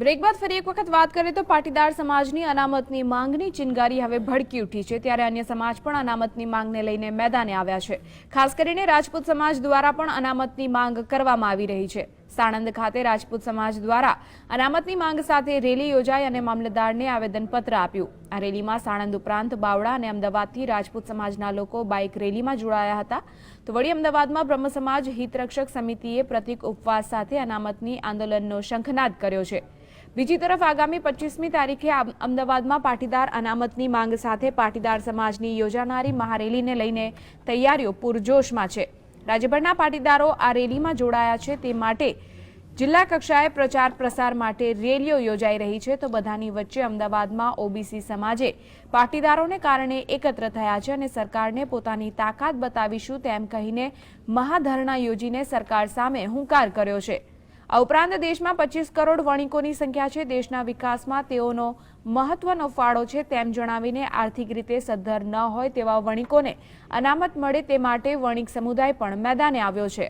Break બાદ ફરી એક વખત વાત કરીએ તો પાટીદાર સમાજની અનામતની માંગની ચિનગારી હવે ભડકી ઉઠી છે. ત્યારે અન્ય સમાજ પણ અનામતની માંગને લઈને મેદાને આવ્યા છે. ખાસ કરીને રાજપૂત સમાજ દ્વારા પણ અનામતની માંગ કરવામાં આવી રહી છે. સાણંદ ખાતે રાજપૂત સમાજ દ્વારા અનામતની માંગ સાથે રેલી યોજાઈ અને મામલતદારને આવેદનપત્ર આપ્યું. આ રેલીમાં સાણંદ ઉપરાંત બાવળા અને અમદાવાદથી રાજપૂત સમાજના લોકો બાઇક રેલીમાં જોડાયા હતા. તો વળી અમદાવાદમાં બ્રહ્મ સમાજ હિતરક્ષક સમિતિએ પ્રતિક ઉપવાસ સાથે અનામતની આંદોલનનો શંખનાદ કર્યો છે. બીજી તરફ આગામી પચીસમી તારીખે અમદાવાદમાં પાટીદાર અનામતની માંગ સાથે પાટીદાર સમાજની યોજાનારી મહારેલીને લઈને તૈયારીઓ પૂરજોશમાં છે. રાજ્યભરના પાટીદારો આ રેલીમાં જોડાયા છે તે માટે જિલ્લા કક્ષાએ પ્રચાર પ્રસાર માટે રેલીઓ યોજાઈ રહી છે તો બધાની વચ્ચે અમદાવાદમાં ઓબીસી સમાજે પાટીદારોને કારણે એકત્ર થયા છે અને સરકારને પોતાની તાકાત બતાવીશું તેમ કહીને મહાધરણા યોજીને સરકાર સામે હુંકાર કર્યો છે. આ ઉપરાંત દેશમાં પચીસ કરોડ વણિકોની સંખ્યા છે. દેશના વિકાસમાં તેઓનો મહત્વનો ફાળો છે તેમ જણાવીને આર્થિક રીતે સદ્ધર ન હોય તેવા વણિકોને અનામત મળે તે માટે વણિક સમુદાય પણ મેદાને આવ્યો છે.